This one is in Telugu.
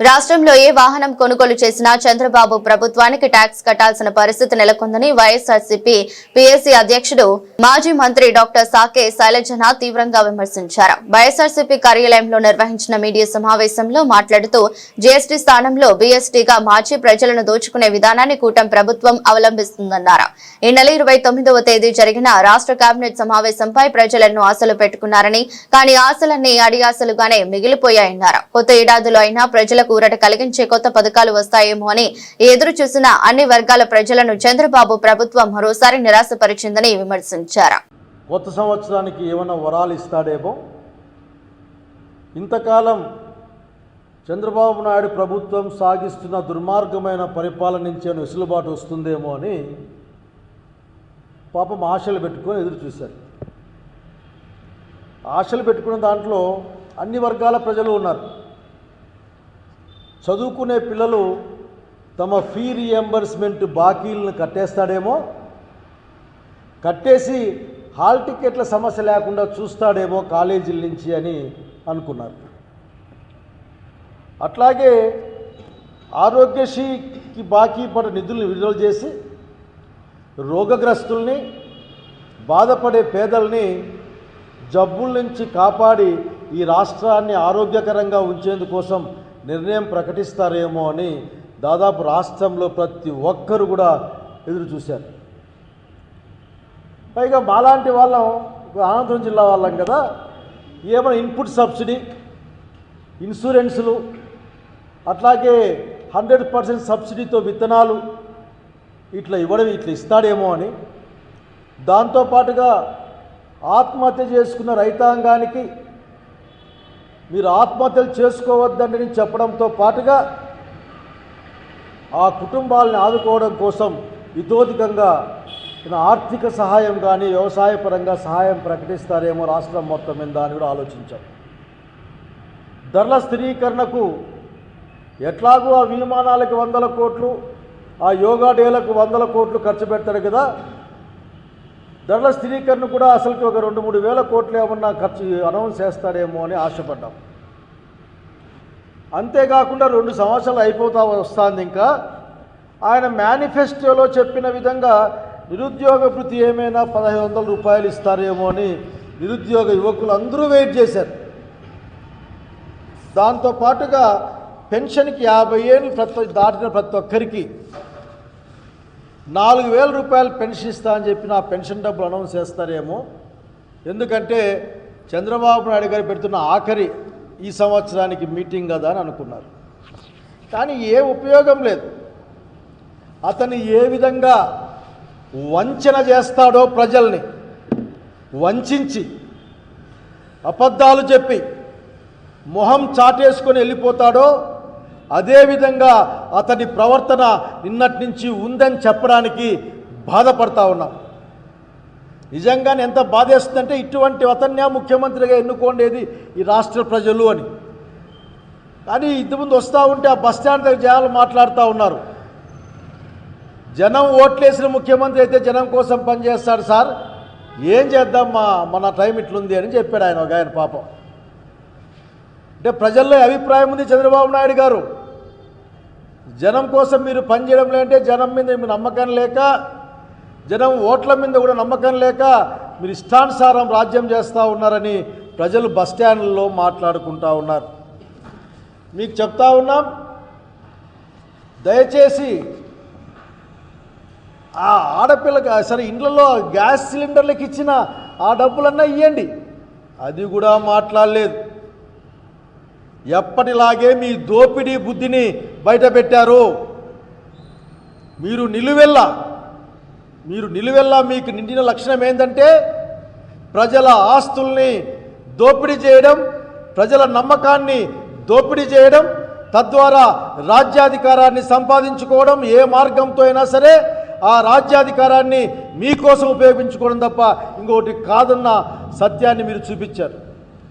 రాష్ట్రంలో ఏ వాహనం కొనుగోలు చేసినా చంద్రబాబు ప్రభుత్వానికి ట్యాక్స్ కట్టాల్సిన పరిస్థితి నెలకొందని వైఎస్ఆర్సీపీ పీఎస్సీ అధ్యక్షుడు మాజీ మంత్రి డాక్టర్ సాకే శైలజన తీవ్రంగా విమర్శించారు. వైఎస్ఆర్సీపీ కార్యాలయంలో నిర్వహించిన మీడియా సమావేశంలో మాట్లాడుతూ జీఎస్టీ స్థానంలో బీఎస్టీగా మార్చి ప్రజలను దోచుకునే విధానాన్ని కూటమి ప్రభుత్వం అవలంబిస్తుందన్నారు. ఈ నెల ఇరవై తొమ్మిదవ తేదీ జరిగిన రాష్ట్ర కేబినెట్ సమావేశంపై ప్రజలను ఆశలు పెట్టుకున్నారని కానీ ఆశలన్నీ అడియాసలుగానే మిగిలిపోయాయన్నారు. కొత్త ఏడాదిలో అయినా ప్రజలకు ఊరట కలిగించే కొత్త పథకాలు వస్తాయేమో అని ఎదురు చూసిన అన్ని వర్గాల ప్రజలను చంద్రబాబు ప్రభుత్వం మరోసారి నిరాశపరిచిందని విమర్శించారు. కొత్త సంవత్సరానికి ఏమైనా వరాలు ఇస్తాడేమో? ఇంతకాలం చంద్రబాబు నాయుడు ప్రభుత్వం సాగిస్తున్న దుర్మార్గమైన పరిపాలన నుంచి వెసులుబాటు వస్తుందేమో అని పాపం ఆశలు పెట్టుకొని ఎదురు చూశారు. ఆశలు పెట్టుకున్న దాంట్లో అన్ని వర్గాల ప్రజలు ఉన్నారు. చదువుకునే పిల్లలు తమ ఫీ రియంబర్స్మెంట్ బాకీలను కట్టేస్తాడేమో కట్టేసి హాల్ టికెట్ల సమస్య లేకుండా చూస్తాడేమో కాలేజీల నుంచి అని అనుకున్నారు. అట్లాగే ఆరోగ్యశ్రీకి బాకీ పడ నిధులను విడుదల చేసి రోగగ్రస్తుల్ని బాధపడే పేదల్ని జబ్బుల నుంచి కాపాడి ఈ రాష్ట్రాన్ని ఆరోగ్యకరంగా ఉంచేందుకోసం నిర్ణయం ప్రకటిస్తారేమో అని దాదాపు రాష్ట్రంలో ప్రతి ఒక్కరు కూడా ఎదురు చూశారు. పైగా మాలాంటి వాళ్ళం ఇప్పుడు అనంతపురం జిల్లా వాళ్ళం కదా ఏమైనా ఇన్పుట్ సబ్సిడీ ఇన్సూరెన్సులు అట్లాగే హండ్రెడ్ పర్సెంట్ సబ్సిడీతో విత్తనాలు ఇట్లా ఇవ్వడం ఇట్లా ఇస్తాడేమో అని. దాంతోపాటుగా ఆత్మహత్య చేసుకున్న రైతాంగానికి మీరు ఆత్మహత్యలు చేసుకోవద్దని నేను చెప్పడంతో పాటుగా ఆ కుటుంబాలను ఆదుకోవడం కోసం ఇతోధికంగా ఆర్థిక సహాయం కానీ వ్యవసాయపరంగా సహాయం ప్రకటిస్తారేమో రాష్ట్రం మొత్తం మీద అని కూడా ఆలోచించాం. ధరల స్థిరీకరణకు ఎట్లాగూ ఆ విమానాలకు వందల కోట్లు ఆ యోగా డేలకు వందల కోట్లు ఖర్చు పెడతాడు కదా ధరల స్థిరీకరణ కూడా అసలుకి ఒక రెండు మూడు వేల కోట్లు ఏమన్నా ఖర్చు అనౌన్స్ చేస్తాడేమో అని ఆశపడ్డాం. అంతేకాకుండా రెండు సంవత్సరాలు అయిపోతా వస్తుంది ఇంకా. ఆయన మేనిఫెస్టోలో చెప్పిన విధంగా నిరుద్యోగ వృత్తి ఏమైనా పదహైదు వందల రూపాయలు ఇస్తారేమో అని నిరుద్యోగ యువకులు అందరూ వెయిట్ చేశారు. దాంతో పాటుగా పెన్షన్కి యాభై ఏళ్ళు ప్రతి దాటిన ప్రతి ఒక్కరికి నాలుగు వేల రూపాయలు పెన్షన్ ఇస్తా అని చెప్పి నా పెన్షన్ డబ్బులు అనౌన్స్ చేస్తారేమో. ఎందుకంటే చంద్రబాబు నాయుడు గారు పెడుతున్న ఆఖరి ఈ సంవత్సరానికి మీటింగ్ కదా అని అనుకున్నారు. కానీ ఏ ఉపయోగం లేదు. అతను ఏ విధంగా వంచన చేస్తాడో ప్రజల్ని వంచించి అబద్ధాలు చెప్పి మొహం చాటేసుకొని వెళ్ళిపోతాడో అదేవిధంగా అతని ప్రవర్తన నిన్నటి నుంచి ఉందని చెప్పడానికి బాధపడతా ఉన్నాం. నిజంగానే ఎంత బాధేస్తుందంటే ఇటువంటి అతన్నే ముఖ్యమంత్రిగా ఎన్నుకోండేది ఈ రాష్ట్ర ప్రజలు అని. కానీ ఇంతకుముందు వస్తూ ఉంటే ఆ బస్ స్టాండ్ దగ్గర జనాలు మాట్లాడుతూ ఉన్నారు. జనం ఓట్లేసిన ముఖ్యమంత్రి అయితే జనం కోసం పనిచేస్తాడు సార్. ఏం చేద్దాం మా మన టైం ఇట్లుంది అని చెప్పాడు ఆయన ఒక ఆయన పాపం. అంటే ప్రజల్లో అభిప్రాయం ఉంది చంద్రబాబు నాయుడు గారు. జనం కోసం మీరు పనిచేయడం లేదంటే జనం మీద మీకు నమ్మకం లేక జనం ఓట్ల మీద కూడా నమ్మకం లేక మీరు ఇష్టానుసారం రాజ్యం చేస్తూ ఉన్నారని ప్రజలు బస్ స్టాండ్లలో మాట్లాడుకుంటా ఉన్నారు. మీకు చెప్తా ఉన్నాం దయచేసి ఆ ఆడపిల్లకి సరే ఇండ్లలో గ్యాస్ సిలిండర్లకు ఇచ్చిన ఆ డబ్బులన్నా ఇవ్వండి అది కూడా మాట్లాడలేదు. ఎప్పటిలాగే మీ దోపిడీ బుద్ధిని బయటపెట్టారు. మీరు నిలువెల్ల మీరు నిలువెల్ల మీకు నిండిన లక్షణం ఏంటంటే ప్రజల ఆస్తుల్ని దోపిడీ చేయడం ప్రజల నమ్మకాన్ని దోపిడీ చేయడం తద్వారా రాజ్యాధికారాన్ని సంపాదించుకోవడం ఏ మార్గంతో అయినా సరే ఆ రాజ్యాధికారాన్ని మీకోసం ఉపయోగించుకోవడం తప్ప ఇంకోటి కాదన్న సత్యాన్ని మీరు చూపించారు.